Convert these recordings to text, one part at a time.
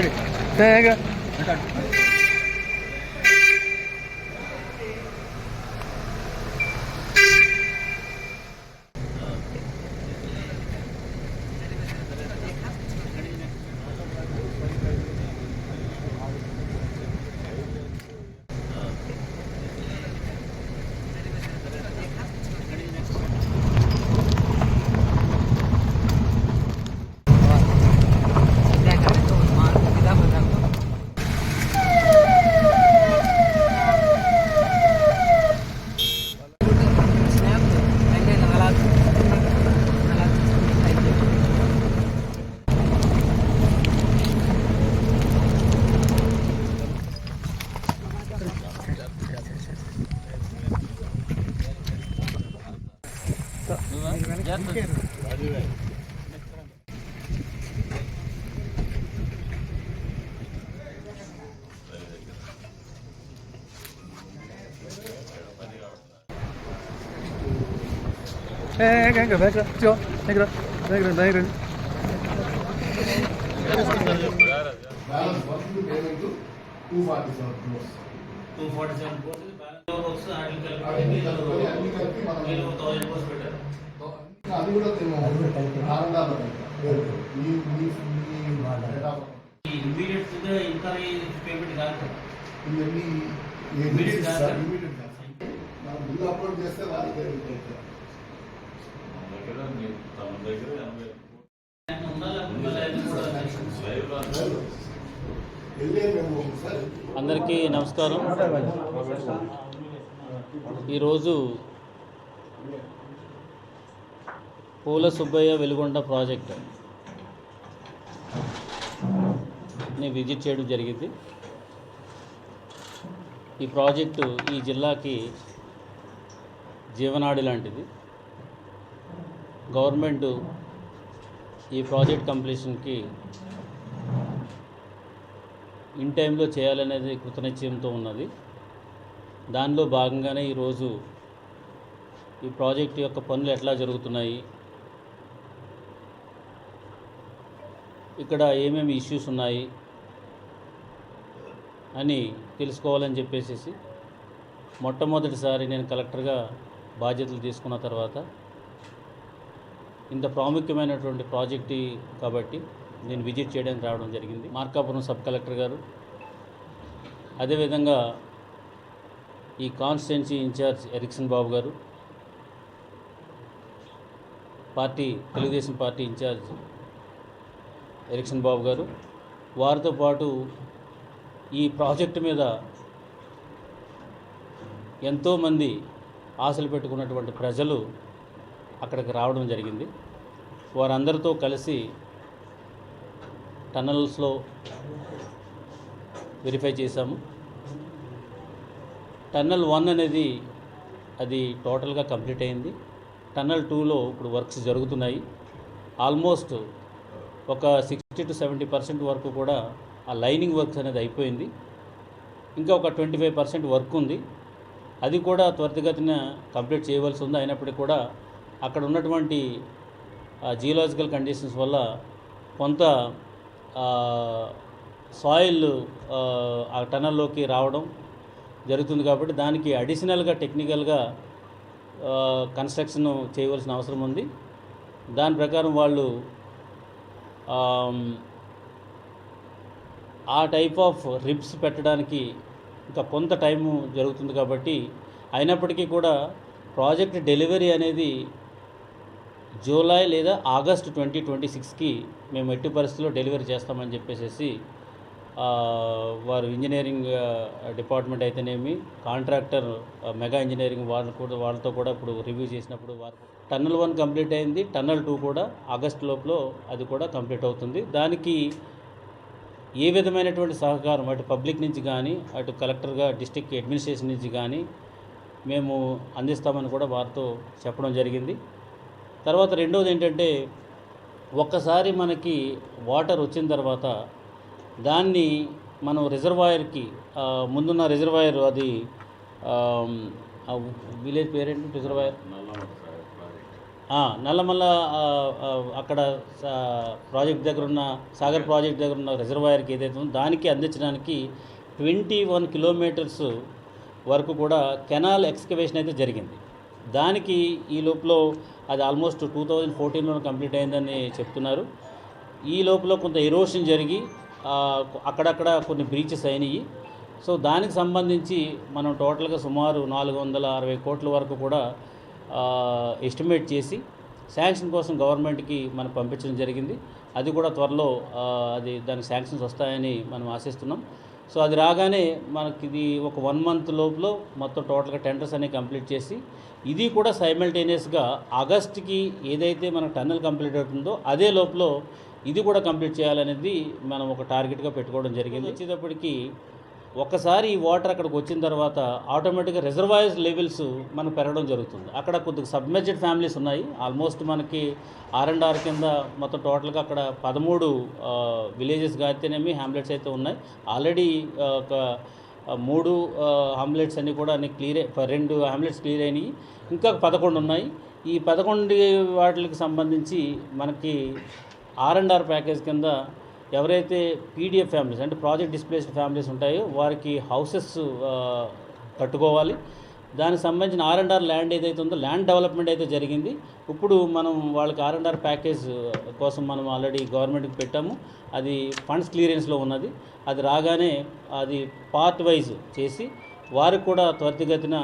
ശരി. തേങ്ങ. Payment to two forty seven crores. Two forty seven crores works అన్ని కలుపుకొని కలిపి మనం థౌసండ్ కోర్స్ పెట్టారు అది కూడా ఆనందాలు ఇంకా పేమెంట్ కాదు. ఇవన్నీ కాదు. ఇమీడియట్ కాదు. మనం అప్లోడ్ చేస్తే అందరికీ నమస్కారం ఈరోజు పూల సుబ్బయ్య వెలుగొండ ప్రాజెక్ట్. ని విజిట్ చేయడం జరిగింది. ఈ ప్రాజెక్టు ఈ జిల్లాకి జీవనాడి లాంటిది. గవర్నమెంట్ ఈ ప్రాజెక్ట్ కంప్లీషన్కి ఇన్ టైంలో చేయాలనేది కృతనిశ్చయంతో ఉన్నది. దానిలో భాగంగానే ఈరోజు ఈ ప్రాజెక్ట్ యొక్క పనులు ఎట్లా జరుగుతున్నాయి ఇక్కడ ఏమేమి ఇష్యూస్ ఉన్నాయి అని తెలుసుకోవాలని చెప్పేసి మొట్టమొదటిసారి నేను కలెక్టర్గా బాధ్యతలు తీసుకున్న తర్వాత ఇంత ప్రాముఖ్యమైనటువంటి ప్రాజెక్ట్ కాబట్టి నేను విజిట్ చేయడానికి రావడం జరిగింది. మార్కాపురం సబ్ కలెక్టర్ గారు. అదేవిధంగా ఈ constituency in-charge Erickson Babu garu. Party Telugu Desam party in-charge Erickson Babu garu. వారితో పాటు ఈ ప్రాజెక్టు మీద ఎంతోమంది ఆశలు పెట్టుకున్నటువంటి ప్రజలు అక్కడికి రావడం జరిగింది. వారందరితో కలిసి టన్నల్స్లో వెరిఫై చేశాము. టన్నల్ వన్ అనేది అది టోటల్గా కంప్లీట్ అయింది. టన్నల్ టూలో ఇప్పుడు వర్క్స్ జరుగుతున్నాయి. ఆల్మోస్ట్ ఒక సిక్స్టీ టు సెవెంటీ పర్సెంట్ వరకు కూడా ఆ లైనింగ్ వర్క్స్ అనేది అయిపోయింది. ఇంకా ఒక ట్వంటీ ఫైవ్ పర్సెంట్ వర్క్ ఉంది. అది కూడా త్వరితగతిన కంప్లీట్ చేయవలసి ఉంది. అయినప్పటికీ కూడా అక్కడ ఉన్నటువంటి జియోలాజికల్ కండిషన్స్ వల్ల కొంత సాయిల్ ఆ టనల్లోకి రావడం జరుగుతుంది కాబట్టి దానికి అడిషనల్గా టెక్నికల్గా కన్స్ట్రక్షన్ చేయవలసిన అవసరం ఉంది. దాని ప్రకారం వాళ్ళు ఆ టైప్ ఆఫ్ రిప్స్ పెట్టడానికి ఇంకా కొంత టైము జరుగుతుంది కాబట్టి అయినప్పటికీ కూడా ప్రాజెక్ట్ డెలివరీ అనేది జూలై లేదా ఆగస్ట్ ట్వంటీ ట్వంటీ సిక్స్కి మేము ఎట్టి పరిస్థితుల్లో డెలివరీ చేస్తామని చెప్పేసి వారు ఇంజనీరింగ్ డిపార్ట్మెంట్ అయితేనేమి కాంట్రాక్టర్ మెగా ఇంజనీరింగ్ వాళ్ళు కూడా వాళ్ళతో కూడా ఇప్పుడు రివ్యూ చేసినప్పుడు వారు టన్నల్ వన్ కంప్లీట్ అయింది. టన్నల్ టూ కూడా ఆగస్ట్ లోపల అది కూడా కంప్లీట్ అవుతుంది. దానికి ఏ విధమైనటువంటి సహకారం అటు పబ్లిక్ నుంచి కానీ అటు కలెక్టర్గా డిస్టిక్ అడ్మినిస్ట్రేషన్ నుంచి కానీ మేము అందిస్తామని కూడా వారితో చెప్పడం జరిగింది. తర్వాత రెండవది ఏంటంటే ఒక్కసారి మనకి వాటర్ వచ్చిన తర్వాత దాన్ని మనం రిజర్వాయర్కి ముందున్న రిజర్వాయర్ అది విలేజ్ పేరేంటి? రిజర్వాయర్? నల్లమల్ల అక్కడ సా- ప్రాజెక్ట్ దగ్గర ఉన్న సాగర్ ప్రాజెక్ట్ దగ్గర ఉన్న రిజర్వాయర్కి ఏదైతే ఉందో దానికి అందించడానికి ట్వంటీ వన్ కిలోమీటర్స్ వరకు కూడా కెనాల్ ఎక్స్కవేషన్ అయితే జరిగింది. దానికి ఈ లోపల అది ఆల్మోస్ట్ టూ థౌజండ్ ఫోర్టీన్లో కంప్లీట్ అయిందని చెప్తున్నారు. ఈ లోపల కొంత ఎరోషన్ జరిగి అక్కడక్కడ కొన్ని బ్రీచెస్ అయినాయి. సో దానికి సంబంధించి మనం టోటల్గా సుమారు నాలుగు వందల అరవై కోట్ల వరకు కూడా ఎస్టిమేట్ చేసి శాంక్షన్ కోసం గవర్నమెంట్కి మనం పంపించడం జరిగింది. అది కూడా త్వరలో అది దానికి శాంక్షన్స్ వస్తాయని మనం ఆశిస్తున్నాం. సో అది రాగానే మనకి ఇది ఒక వన్ మంత్ లోపల మొత్తం టోటల్గా టెండర్స్ అనేవి కంప్లీట్ చేసి ఇది కూడా సైమల్టేనియస్గా ఆగస్ట్కి ఏదైతే మన టన్నెల్ కంప్లీట్ అవుతుందో అదే లోపల ఇది కూడా కంప్లీట్ చేయాలనేది మనం ఒక టార్గెట్గా పెట్టుకోవడం జరిగింది. వచ్చేటప్పటికి ఒక్కసారి ఈ వాటర్ అక్కడికి వచ్చిన తర్వాత ఆటోమేటిక్గా రిజర్వాయర్స్ లెవెల్స్ మనకు పెరగడం జరుగుతుంది. అక్కడ కొద్దిగా సబ్మెర్జెడ్ ఫ్యామిలీస్ ఉన్నాయి. ఆల్మోస్ట్ మనకి ఆర్ అండ్ ఆర్ కింద మొత్తం టోటల్గా అక్కడ పదమూడు విలేజెస్ అయితేనేమి హ్యామ్లెట్స్ అయితే ఉన్నాయి. ఆల్రెడీ ఒక మూడు హామ్లెట్స్ అన్నీ కూడా అన్ని క్లియర్ రెండు హామ్లెట్స్ క్లియర్ అయినాయి. ఇంకా పదకొండు ఉన్నాయి. ఈ పదకొండు వాటికి సంబంధించి మనకి ఆర్ అండ్ ఆర్ ప్యాకేజ్ కింద ఎవరైతే పీడిఎఫ్ ఫ్యామిలీస్ అంటే ప్రాజెక్ట్ డిస్ప్లేస్డ్ ఫ్యామిలీస్ ఉంటాయో వారికి హౌసెస్ కట్టుకోవాలి. దానికి సంబంధించిన ఆర్ అండ్ ఆర్ ల్యాండ్ ఏదైతే ఉందో ల్యాండ్ డెవలప్మెంట్ అయితే జరిగింది. ఇప్పుడు మనం వాళ్ళకి ఆర్ అండ్ ఆర్ ప్యాకేజ్ కోసం మనం ఆల్రెడీ గవర్నమెంట్కి పెట్టాము. అది ఫండ్స్ క్లియరెన్స్లో ఉన్నది. అది రాగానే అది పార్ట్ వైజ్ చేసి వారికి కూడా త్వరితగతిన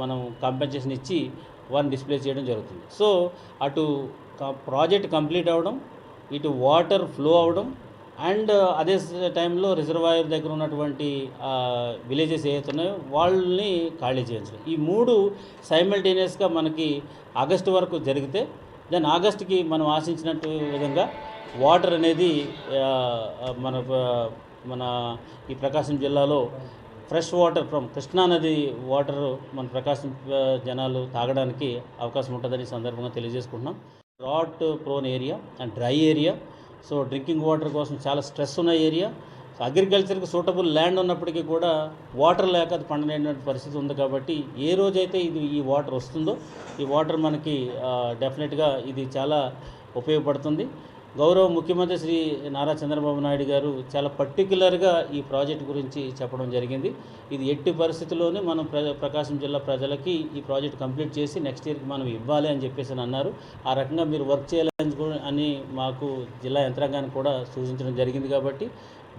మనం కాంపెన్సేషన్ ఇచ్చి వారిని డిస్ప్లే చేయడం జరుగుతుంది. సో అటు ప్రాజెక్ట్ కంప్లీట్ అవ్వడం ఇటు వాటర్ ఫ్లో అవ్వడం అండ్ అదే టైంలో రిజర్వాయర్ దగ్గర ఉన్నటువంటి విలేజెస్ ఏవైతే ఉన్నాయో వాళ్ళని ఖాళీ చేయించడం. ఈ మూడు సైమల్టేనియస్గా మనకి ఆగస్టు వరకు జరిగితే దెన్ ఆగస్టుకి మనం ఆశించినట్టు విధంగా వాటర్ అనేది మన మన ఈ ప్రకాశం జిల్లాలో ఫ్రెష్ వాటర్ ఫ్రమ్ కృష్ణా నది వాటర్ మన ప్రకాశం జనాలు తాగడానికి అవకాశం ఉంటుందని సందర్భంగా తెలియజేసుకుంటున్నాం. Drought prone area and dry area so drinking water కోసం చాలా స్ట్రెస్ ఉన్న ఏరియా. సో అగ్రికల్చర్కి సూటబుల్ ల్యాండ్ ఉన్నప్పటికీ కూడా వాటర్ లేక అది పండలేనటువంటి పరిస్థితి ఉంది కాబట్టి ఏ రోజైతే ఇది ఈ వాటర్ వస్తుందో ఈ వాటర్ మనకి డెఫినెట్గా ఇది చాలా ఉపయోగపడుతుంది. గౌరవ ముఖ్యమంత్రి శ్రీ నారా చంద్రబాబు నాయుడు గారు చాలా పర్టికులర్గా ఈ ప్రాజెక్ట్ గురించి చెప్పడం జరిగింది. ఇది ఎట్టి పరిస్థితుల్లోనే మనం ప్రకాశం జిల్లా ప్రజలకి ఈ ప్రాజెక్ట్ కంప్లీట్ చేసి నెక్స్ట్ ఇయర్కి మనం ఇవ్వాలి అని చెప్పేసి అని అన్నారు. ఆ రకంగా మీరు వర్క్ చేయాలని అని మాకు జిల్లా యంత్రాంగానికి కూడా సూచించడం జరిగింది కాబట్టి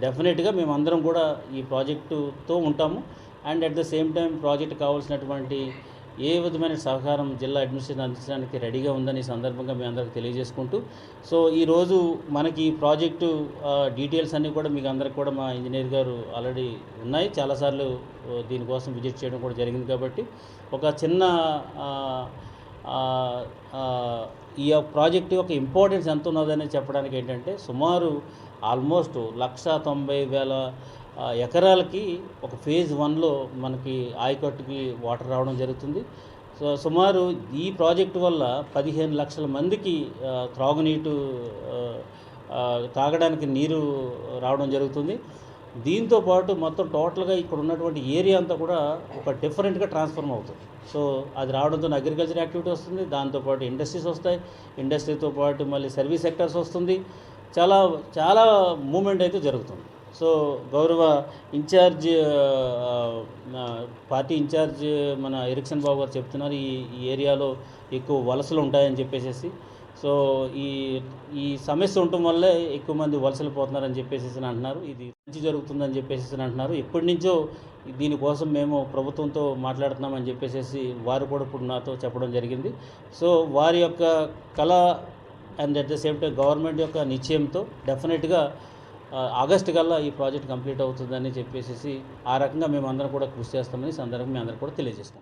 డెఫినెట్గా మేము అందరం కూడా ఈ ప్రాజెక్టుతో ఉంటాము. And at the same time project కావాల్సినటువంటి ఏ విధమైన సహకారం జిల్లా అడ్మినిస్ట్రేషన్ అందించడానికి రెడీగా ఉందని సందర్భంగా మీ అందరికి తెలియజేసుకుంటూ సో ఈరోజు మనకి ఈ ప్రాజెక్టు డీటెయిల్స్ అన్నీ కూడా మీకు అందరికి కూడా మా ఇంజనీర్ గారు ఆల్రెడీ ఉన్నాయి. చాలాసార్లు దీనికోసం విజిట్ చేయడం కూడా జరిగింది కాబట్టి ఒక చిన్న ఈ ప్రాజెక్ట్ యొక్క ఇంపార్టెన్స్ ఎంత ఉన్నదని చెప్పడానికి ఏంటంటే సుమారు ఆల్మోస్ట్ లక్ష తొంభై వేల ఎకరాలకి ఒక ఫేజ్ వన్లో మనకి ఆయకట్టుకి వాటర్ రావడం జరుగుతుంది. సో సుమారు ఈ ప్రాజెక్టు వల్ల పదిహేను లక్షల మందికి త్రాగునీటు తాగడానికి నీరు రావడం జరుగుతుంది. దీంతో పాటు మొత్తం టోటల్గా ఇక్కడ ఉన్నటువంటి ఏరియా అంతా కూడా ఒక డిఫరెంట్గా ట్రాన్స్ఫార్మ్ అవుతుంది. సో అది రావడంతో అగ్రికల్చర్ యాక్టివిటీ వస్తుంది దాంతోపాటు ఇండస్ట్రీస్ వస్తాయి. ఇండస్ట్రీతో పాటు మళ్ళీ సర్వీస్ సెక్టర్స్ వస్తుంది. చాలా చాలా మూమెంట్ అయితే జరుగుతుంది. సో గౌరవ ఇన్ఛార్జ్ పార్టీ ఇన్ఛార్జ్ మన ఎరిక్సన్ బాబు గారు చెప్తున్నారు ఈ ఈ ఏరియాలో ఎక్కువ వలసలు ఉంటాయని చెప్పేసి సో ఈ ఈ సమస్య ఉండటం వల్లే ఎక్కువ మంది వలసలు పోతున్నారని చెప్పేసి అంటున్నారు. ఇది మంచి జరుగుతుందని చెప్పేసి అంటున్నారు. ఎప్పటి నుంచో దీనికోసం మేము ప్రభుత్వంతో మాట్లాడుతున్నామని చెప్పేసి వారు కూడా ఇప్పుడు నాతో చెప్పడం జరిగింది. సో వారి యొక్క కళ and at the same time government యొక్క నిశ్చయంతో డెఫినెట్గా ఆగస్టు కల్లా ఈ ప్రాజెక్ట్ కంప్లీట్ అవుతుందని చెప్పేసి ఆ రకంగా మేము అందరం కూడా కృషి చేస్తామని సందర్భంగా మేము అందరం కూడా తెలియజేస్తాం.